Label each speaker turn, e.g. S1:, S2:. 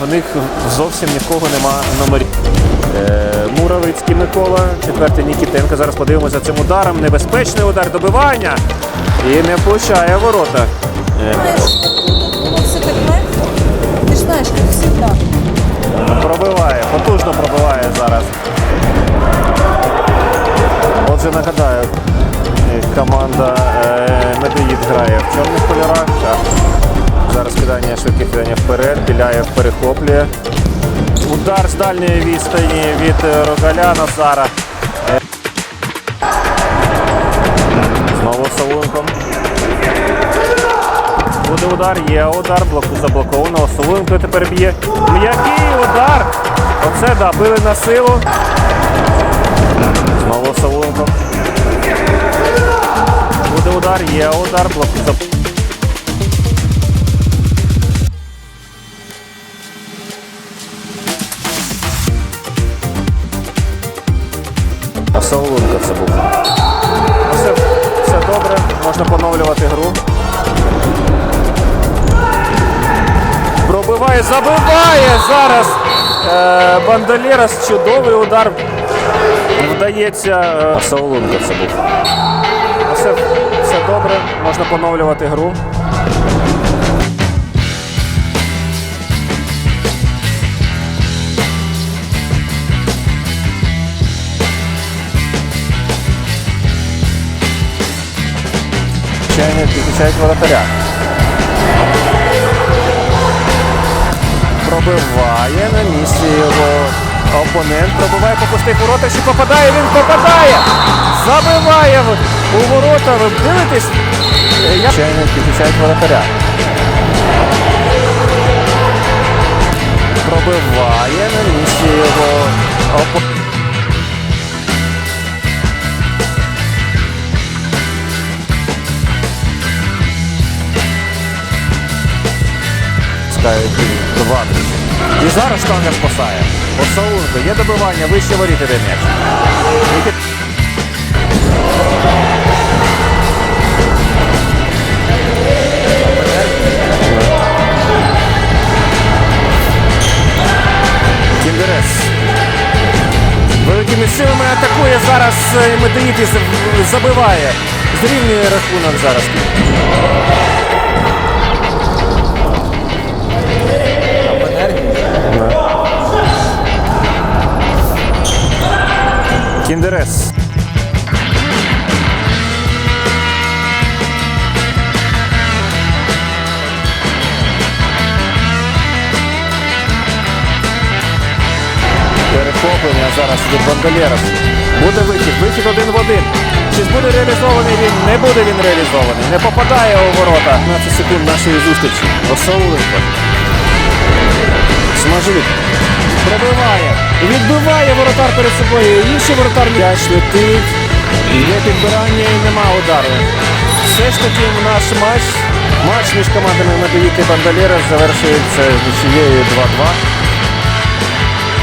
S1: в них зовсім нікого нема номерів. Е, Муравицький Микола, четвертий Нікітенко. Зараз подивимося за цим ударом. Небезпечний удар добивання. І не влучає ворота. Е,
S2: все так легко. Ти ж знаєш, як завжди.
S1: Пробиває, потужно пробиває зараз. Отже, нагадаю, е, команда е, Медоїд грає в чорних кольорах. Зараз кидання, швидке кидання вперед, Біляєв перехоплює. Удар з дальньої відстані від е, Рогаля Назара. Знову Солунком. Буде удар, є удар, блоку заблоковано. Солунко тепер б'є. М'який удар. Оце да, били на силу. Знову Солунко. Буде удар, є удар, блоку за. А Солунко це був. Ну, Все, все добре, можна поновлювати гру. Пробиває, забиває зараз е, Бандолєрас. Чудовий удар. Вдається. Е, Саулунко це був. Ну, Все, все добре, можна поновлювати гру. Чайник підключають воротаря. Пробиває на місці його опонент. Пробиває по пустих воротах. Чи попадає? Він попадає! Забиває у ворота. Ви дивитесь? Чайник підключають воротаря. Пробиває на місці його опонент. Скають два І зараз штанга спасає. Саулко, є добивання, вище воріт іде м'яч. Кіндерес. Великими силами атакує зараз е, Медоїтіс забиває. Зрівнює рахунок зараз. Кіндерес. Перехоплення зараз від Бандолєров. Буде вихід, вихід один в один. Чи буде реалізований він? Не буде він реалізований. Не попадає у ворота. 15 секунд нашої зустрічі. Осауленко. Смажик. Пробиває. Відбиває воротар перед собою. Інший воротар м'яч летить. Є підбирання і нема удару. Все ж таки наш матч, матч між командами Медоїк і Бандалєра завершується з нічією 2-2.